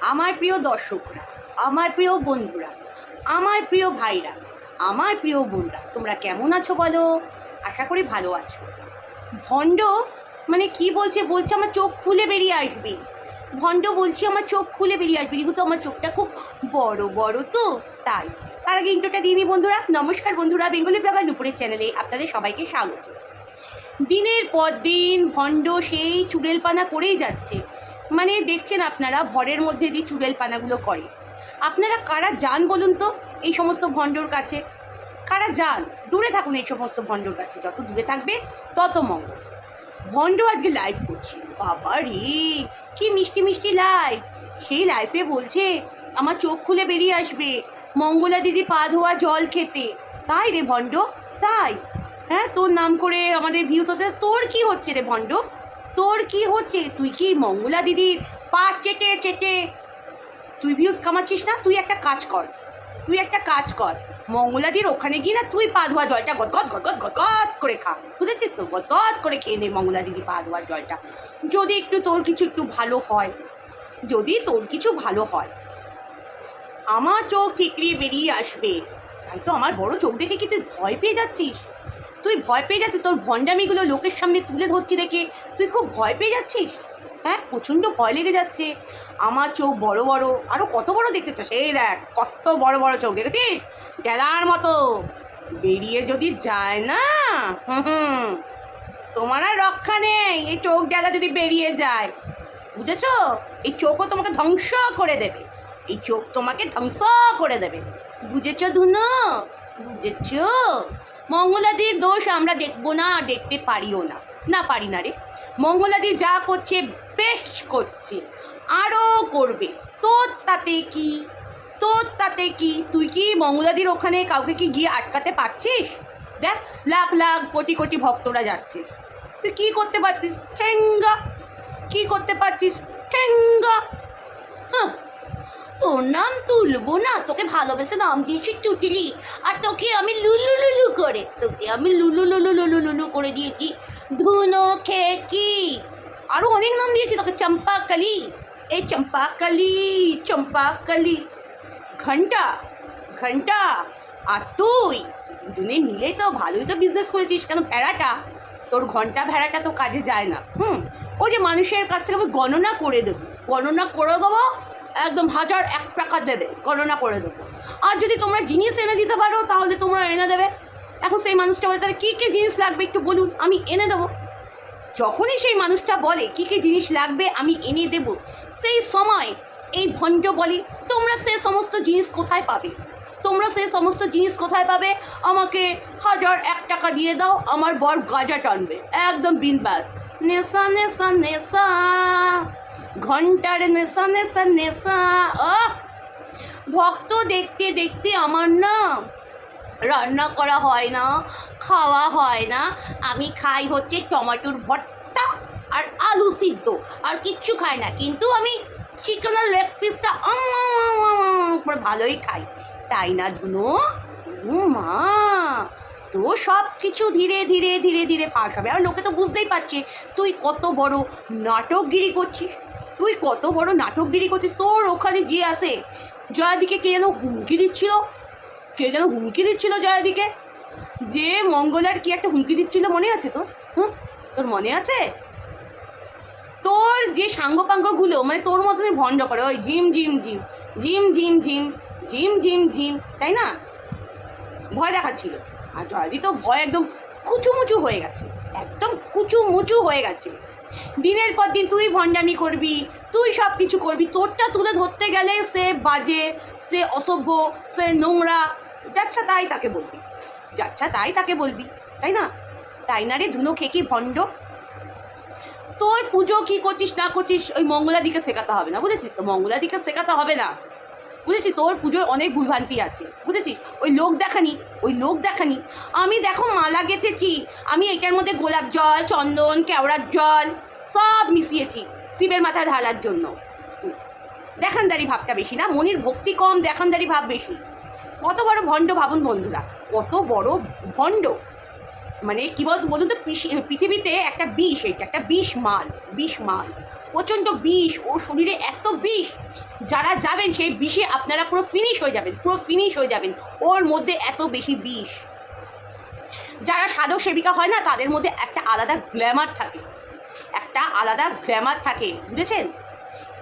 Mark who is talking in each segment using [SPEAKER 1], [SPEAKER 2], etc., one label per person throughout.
[SPEAKER 1] আমার প্রিয় দর্শকরা, আমার প্রিয় বন্ধুরা, আমার প্রিয় ভাইরা, আমার প্রিয় বোনরা, তোমরা কেমন আছো বলো? আশা করি ভালো আছো। ভণ্ড মানে কি বলছে? বলছে আমার চোখ খুলে বেরিয়ে আসবে। ভণ্ড বলছি আমার চোখ খুলে বেরিয়ে আসবে, যেহেতু আমার চোখটা খুব বড় বড় তো, তাই। তার আগে ইন্টোটা দিয়ে নিই বন্ধুরা। নমস্কার বন্ধুরা, বেঙ্গলি ব্লগার নুপুরের চ্যানেলে আপনাদের সবাইকে স্বাগত। দিনের পর দিন ভণ্ড সেই চুড়েলপানা করেই যাচ্ছে। মানে দেখছেন আপনারা, ভরের মধ্যে দিয়ে চুড়েল পানাগুলো করে। আপনারা কারা যান বলুন তো এই সমস্ত ভণ্ডর কাছে? কারা যান? দূরে থাকুন এই সমস্ত ভণ্ডর কাছে। যত দূরে থাকবে, তত মঙ্গল। ভণ্ড আজকে লাইভ করছি। বাবা রে, কি মিষ্টি মিষ্টি লাইভ সেই লাইফে বলছে, আমার চোখ খুলে বেরিয়ে আসবে। মঙ্গলা দিদি পা ধোয়া জল খেতে। তাই রে ভণ্ড, তাই? হ্যাঁ তোর নাম করে আমাদের ভিউজ হচ্ছে। তোর কি হচ্ছে রে ভণ্ড? তোর কি হচ্ছে? তুই কি মঙ্গলা দিদির পা চেটে চেটে? তুই ভিউজ কামাচ্ছিস না? তুই একটা কাজ কর। তুই একটা কাজ কর। মঙ্গলাদির ওখানে গিয়ে না তুই পা ধোয়া জলটা গদগদ গদগদ গদগদ করে খা। বুঝেছিস তো? গদগদ করে খেয়ে নে মঙ্গলা দিদি পা ধোয়ার জলটা। যদি একটু তোর কিছু একটু ভালো হয়, যদি তোর কিছু ভালো হয়, আমার চোখ ঠিকরিয়ে বেরিয়ে আসবে। তাই তো আমার বড় চোখ দেখে কি তুই ভয় পেয়ে যাচ্ছিস? তুই ভয় পেয়ে যাচ্ছিস? তোর ভণ্ডামিগুলো লোকের সামনে তুলে ধরছি দেখে। তুই খুব ভয় পেয়ে যাচ্ছিস? হ্যাঁ প্রচণ্ড ভয় লেগে যাচ্ছে। আমার চোখ বড় বড়। আরও কত বড় দেখতে চাস? এই দেখ, কত বড় বড় চোখ, দেখেছিস? গেলার মতো। বেরিয়ে যদি যায় না, হুম তোমার আর রক্ষা নেই। এই চোখ গেলা যদি বেরিয়ে যায়। বুঝেছ? এই চোখও তোমাকে ধ্বংস করে দেবে। এই চোখ তোমাকে ধ্বংস করে দেবে। বুঝেছ, ধুনো? বুঝেছ? মঙ্গলাদির দোষ আমরা দেখব না আর দেখতে পারিও না। না পারি না রে। মঙ্গলাদি যা করছে, বেশ করছে। আরও করবে। তোর তাতে কি? তোর তাতে কি? তুই কি মঙ্গলাদির ওখানে কাউকে কি গিয়ে আটকাতে পারছিস? দেখ, লাখ লাখ, কোটি কোটি ভক্তরা যাচ্ছে। তুই কি করতে পারছিস? ঠেঙ্গা। কি করতে পারছিস? ঠেঙ্গা। হ্যাঁ তোর নাম তুলবো না, তোকে ভালোবেসে নাম দিয়েছি টুটিলি। আর তোকে আমি লুলু লুলু করে, তোকে আমি লুলু লুলু লুলু লুলু করে দিয়েছি। ধুনো খেকি। আরও অনেক নাম দিয়েছি তোকে চম্পা কালি এই চম্পা কালি চম্পা কালি ঘণ্টা ঘণ্টা। আর তুই, দুজনে মিলে তো ভালোই তো বিজনেস করেছিস কেন ভেড়াটা? তোর ঘণ্টা ভেড়াটা তো কাজে যায় না। হুম ও যে মানুষের কাছ থেকে আমি গণনা করে দেবো, গণনা করে দেবো একদম হাজার এক টাকা দেবে, গণনা করে দেবো। আর যদি তোমরা জিনিস এনে দিতে পারো, তাহলে তোমরা এনে দেবে। এখন সেই মানুষটা বলে, তাহলে কী কী জিনিস লাগবে একটু বলুন, আমি এনে দেবো। যখনই সেই মানুষটা বলে, কী কী জিনিস লাগবে, আমি এনে দেব। সেই সময় এই ভঞ্জ বলি, তোমরা সে সমস্ত জিনিস কোথায় পাবে? তোমরা সে সমস্ত জিনিস কোথায় পাবে? আমাকে হাজার এক টাকা দিয়ে দাও, আমার বর গাজা টানবে। একদম বিনবাস নেশা নেশা নেশা। ঘণ্টার নেশা নেশা নেশা। আহ! ভক্ত দেখতে দেখতে আমার না রান্না করা হয় না, খাওয়া হয় না। আমি খাই হচ্ছে টমেটোর ভর্তা আর আলু সিদ্ধ, আর কিচ্ছু খাই না। কিন্তু আমি চিকেনের লেগ পিসটা ভালোই খাই। তাই না ধুনো? ও মা! তো সব কিছু ধীরে ধীরে ধীরে ধীরে ফাঁস হবে। আর লোকে তো বুঝতেই পারছে, তুই কত বড় নাটকগিরি করছিস। তুই কত বড় নাটকগিরি করছিস? তোর ওখানে যে আসে। জয়াদিকে কে যেন হুমকি দিচ্ছিল? কে যেন হুমকি দিচ্ছিল জয়াদিকে? যে মঙ্গলার কি একটা হুমকি দিচ্ছিল মনে আছে তোর? হুম? তোর মনে আছে? তোর যে সাঙ্গপাঙ্গগুলো মানে তোর মতনই ভণ্ড করে, ওই জিম জিম জিম জিম জিম জিম জিম জিম জিম তাই না? ভয় দেখাচ্ছিল। আর জয়াদি তো ভয় একদম কুচুমুচু হয়ে গেছে। একদম কুচুমুচু হয়ে গেছে। দিনের পর দিন তুই ভণ্ডামি করবি, তুই সব কিছু করবি, তোরটা তুলে ধরতে গেলে সে বাজে, সে অসভ্য, সে নোংরা, যাচ্ছা তাই তাকে বলবি, যাচ্ছা তাই তাকে বলবি, তাই না? তাই না রে ধুনো খেকি ভণ্ড? তোর পুজো কী করছিস, না করছিস, ওই মঙ্গলাদিকে শেখাতে হবে না, বুঝেছিস তো? মঙ্গলাদিকে শেখাতে হবে না। বুঝেছিস? তোর পুজোর অনেক ভুলভ্রান্তি আছে, বুঝেছিস? ওই লোক দেখানি, ওই লোক দেখানি। আমি দেখো মালা গেঁথেছি, আমি এটার মধ্যে গোলাপ জল, চন্দন, কেওড়ার জল সব মিশিয়েছি শিবের মাথায় ঢালার জন্য। দেখানদারি ভাবটা বেশি না, মনির ভক্তি কম, দেখানদারি ভাব বেশি। কত বড় ভণ্ড ভাবুন বন্ধুরা, কত বড় ভণ্ড। মানে কী বল বলুন তো পৃথিবীতে একটা বিষ, এটা একটা বিষ মাল বিষ মাল। প্রচণ্ড বিষ ওর শরীরে এত বিষ, যারা যাবেন সেই বিষে আপনারা পুরো ফিনিশ হয়ে যাবেন, পুরো ফিনিশ হয়ে যাবেন, ওর মধ্যে এত বেশি বিষ। যারা সাধক সেবিকা হয় না, তাদের মধ্যে একটা আলাদা গ্ল্যামার থাকে। একটা আলাদা গ্ল্যামার থাকে, বুঝেছেন?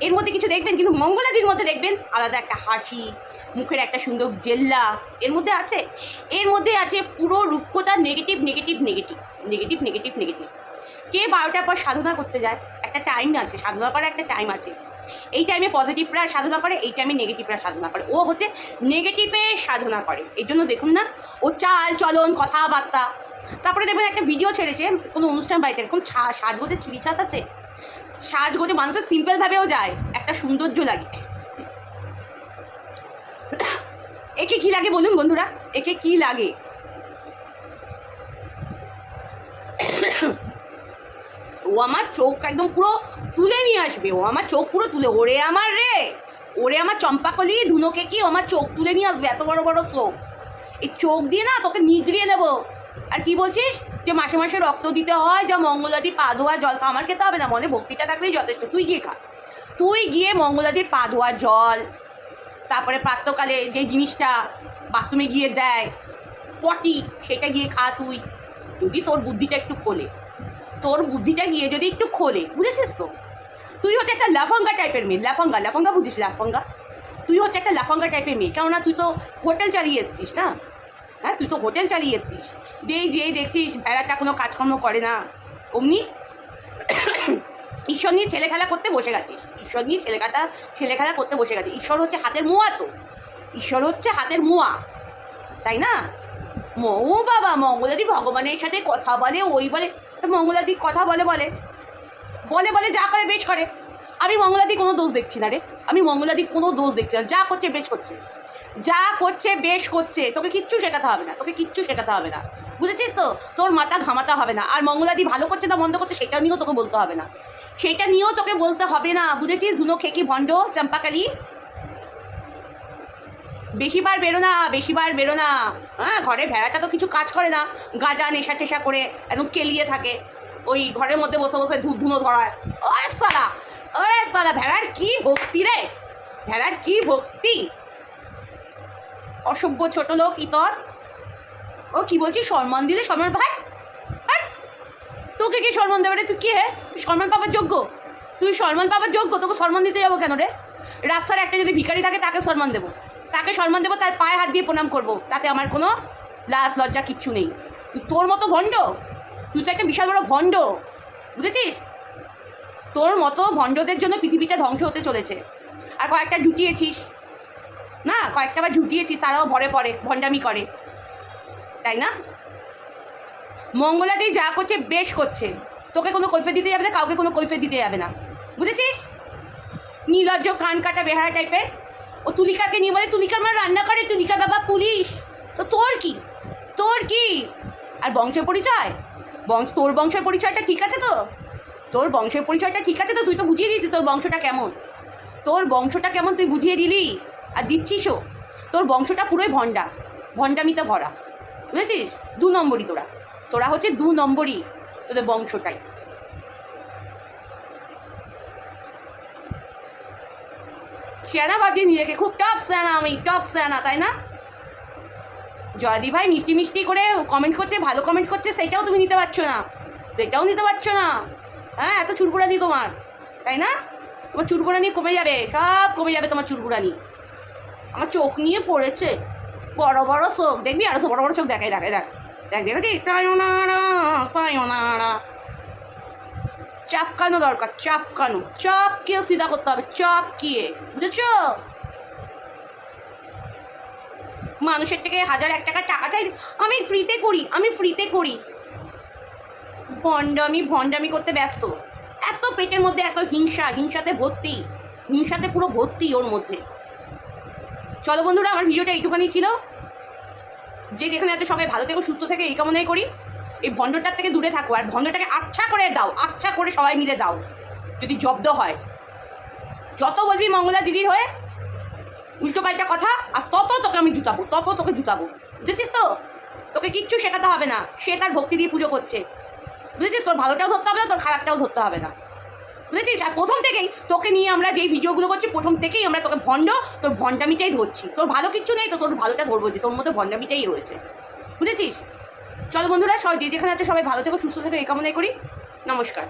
[SPEAKER 1] এর মধ্যে কিছু দেখবেন, কিন্তু মঙ্গলাদির মধ্যে দেখবেন আলাদা একটা হাসি, মুখের একটা সুন্দর জেল্লা, এর মধ্যে আছে। এর মধ্যে আছে পুরো রুক্ষতা negative negative negative negative negative negative কে বারোটার পর সাধনা করতে যায়? একটা টাইম আছে, সাধনা করার একটা টাইম আছে। এই টাইমে পজিটিভরা সাধনা করে, এই টাইমে নেগেটিভরা সাধনা করে। ও হচ্ছে নেগেটিভে সাধনা করে। এই জন্য দেখুন না, ও চাল চলন, কথাবার্তা। তারপরে দেখবেন একটা ভিডিও ছেড়েছে, কোনো অনুষ্ঠান বাড়িতে, এরকম ছা, সাজগোজে চিলি ছাত আছে। সাজগোজে মানুষের সিম্পলভাবেও যায়, একটা সৌন্দর্য লাগে। একে কি লাগে বলুন বন্ধুরা? একে কি লাগে? ও আমার চোখ একদম পুরো তুলে নিয়ে আসবে, ও আমার চোখ পুরো তুলে, ওরে আমার রে! ওরে আমার চম্পাকলি, ধুনোকে কি আমার চোখ তুলে নিয়ে আসবে, এত বড় বড় চোখ? এই চোখ দিয়ে না তোকে নিগড়িয়ে নেব। আর কি বলছিস? যে মাসে মাসে রক্ত দিতে হয়, যা মঙ্গলাদি পা ধোয়া জল আমার খেতে হবে না, মনে ভক্তিটা থাকলেই যথেষ্ট। তুই গিয়ে খা। তুই গিয়ে মঙ্গলাদির পা ধোয়া জল, তারপরে প্রাতকালে যে জিনিসটা বাথরুমে গিয়ে দেয়, পটি, সেটা গিয়ে খা তুই। যদি তোর বুদ্ধিটা একটু খোলে। তোর বুদ্ধিটা গিয়ে যদি একটু খোলে, বুঝেছিস তো? তুই হচ্ছে একটা লাফঙ্গা টাইপের মেয়ে। লাফঙ্গা লাফঙ্গা বুঝিস লাফঙ্গা? তুই হচ্ছে একটা লাফঙ্গা টাইপের মেয়ে। কেননা তুই তো হোটেল চালিয়ে এসছিস না? হ্যাঁ তুই তো হোটেল চালিয়ে এসছিস। দিয়েই দিয়েই দেখছিস ভেড়াটা কোনো কাজকর্ম করে না। অমনি ঈশ্বর নিয়ে ছেলে খেলা করতে বসে গেছিস। ঈশ্বর নিয়ে ছেলে খেলা ছেলে খেলা করতে বসে গেছিস। ঈশ্বর হচ্ছে হাতের মোয়া তো। ঈশ্বর হচ্ছে হাতের মোয়া। তাই না? ও বাবা, মঙ্গলাদি ভগবানের সাথে কথা বলে, ওই বলে মঙ্গলাদি কথা বলে বলে। বলে বলে, যা করে, বেশ করে। আমি মঙ্গলাদি কোনো দোষ দেখছি না রে। আমি মঙ্গলাদি কোনো দোষ দেখছি না। যা করছে, বেশ করছে। যা করছে, বেশ করছে, তোকে কিচ্ছু শেখাতে হবে না, তোকে কিচ্ছু শেখাতে হবে না। বুঝেছিস তো? তোর মাথা ঘামাতে হবে না। আর মঙ্গলাদি ভালো করছে না, মন্দ করছে, সেটা নিয়েও তোকে বলতে হবে না। সেটা নিয়েও তোকে বলতে হবে না। বুঝেছিস? ধুনো খেকি ভণ্ড, চম্পাকালি? বেশিবার বেরো না, বেশিবার বেরো না। হ্যাঁ ঘরে ভেড়াটা তো কিছু কাজ করে না। গাঁজা, নেশা টেশা করে একদম কেলিয়ে থাকে। ওই ঘরের মধ্যে বসে বসে ধূপ ধুনো ধরায়। ওরে সালা ওরে সালা ভেড়ার কি ভক্তি রে? ভেড়ার কি ভক্তি? অসভ্য ছোট লোক, ইতর। ও, কি বলছিস? সম্মান দিলে সম্মান ভাই হাট! তোকে কি সম্মান দেবে রে? তুই কি হে? তুই সম্মান পাবার যোগ্য? তুই সম্মান পাবার যোগ্য? তোকে সম্মান দিতে যাব কেন রে? রাস্তার একটা যদি ভিখারি থাকে, তাকে সম্মান দেবো। তাকে সম্মান দেবো, তার পায়ে হাত দিয়ে প্রণাম করব। তাতে আমার কোনো লাজ লজ্জা কিচ্ছু নেই। তোর মতো ভণ্ড? তুই তো একটা বিশাল বড় ভণ্ড। বুঝেছিস? তোর মতো ভণ্ডদের জন্য পৃথিবীটা ধ্বংস হতে চলেছে। আর কয়েকটা জুটিয়েছিস। না, কয়েকটা বার ঝুটিয়েছিস তারাও ভরে পড়ে, ভণ্ডামি করে। তাই না? মঙ্গলাদি যা করছে, বেশ করছে। তোকে কোনো কৈফে দিতে যাবে না, কাউকে কোনো কৈফে দিতে যাবে না। বুঝেছিস? নীলজ্জ কান কাটা বেহারা টাইপের। ও তুলিকাকে নিয়ে বলে, তুলিকার মা রান্না করে তুলিকার বাবা পুলিশ। তো তোর কি? তোর কি? আর বংশের পরিচয়? বংশ, তোর বংশের পরিচয়টা ঠিক আছে তো? তোর বংশের পরিচয়টা ঠিক আছে তো? তুই তো বুঝিয়ে দিয়েছিস তোর বংশটা কেমন? তোর বংশটা কেমন তুই বুঝিয়ে দিলি? আর দিচ্ছিসও তোর বংশটা পুরোই ভণ্ডা, ভণ্ডামিতে ভরা, বুঝেছিস? দু নম্বরই তোরা। তোরা হচ্ছে দু নম্বরই তোদের বংশটাই। সেনা ভাবছি নিজেকে খুব টপ সেনা আমি টপ সেনা, তাই না? জয়দি ভাই মিষ্টি মিষ্টি করে কমেন্ট করছে, ভালো কমেন্ট করছে, সেটাও তুমি নিতে পারছ না। সেটাও নিতে পারছ না। হ্যাঁ এত চুরকুড়ানি তোমার, তাই না? তোমার চুরকুড়ানি কমে যাবে, সব কমে যাবে তোমার চুরকুড়ানি। আমার চোখ নিয়ে পড়েছে। বড় বড় চোখ। দেখবি? আরও বড় বড় চোখ দেখাই দেখাই দেখ দেখ সায়নারা সায়নারা। চাপকানো দরকার, চাপকানো। চাপকিয়ে সিধা করতে হবে, চাপকিয়ে। বুঝেছ? মানুষের থেকে হাজার এক টাকা টাকা চাই। আমি ফ্রিতে করি, আমি ফ্রিতে করি। ভণ্ডামি ভণ্ডামি করতে ব্যস্ত। এত পেটের মধ্যে এত হিংসা, হিংসাতে ভর্তি। হিংসাতে পুরো ভর্তি ওর মধ্যে। চলো বন্ধুরা, আমার ভিডিওটা এইটুখানি ছিল। যে যেখানে আছে সবাই ভালো থেকো, সুস্থ থেকে, এই কামনাই করি। এই ভণ্ডটার থেকে দূরে থাকো, আর ভণ্ডটাকে আচ্ছা করে দাও আচ্ছা করে সবাই মিলে দাও, যদি জব্দ হয়। যত বলবি মঙ্গলা দিদির হয়ে, উল্টো পাল্টা কথা, আর তত তোকে আমি জুতাবো, তত তোকে জুতাবো। বুঝেছিস তো? তোকে কিচ্ছু শেখাতে হবে না, সে তার ভক্তি দিয়ে পুজো করছে। বুঝেছিস? তোর ভালোটাও ধরতে হবে না, তোর খারাপটাও ধরতে হবে না। বুঝেছিস? আর প্রথম থেকেই তোকে নিয়ে আমরা যেই ভিডিওগুলো করছি, প্রথম থেকেই আমরা তোকে ভণ্ড, তোর ভণ্ডামিটাই ধরছি। তোর ভালো কিছু নেই, তো তোর ভালোটা ধরবো যে তোর মধ্যে ভণ্ডামিটাই রয়েছে। বুঝেছিস? চলো বন্ধুরা, সবাই যে যেখানে আছে সবাই ভালো থেকো, সুস্থ থেকো, এই কামনাই করি। নমস্কার।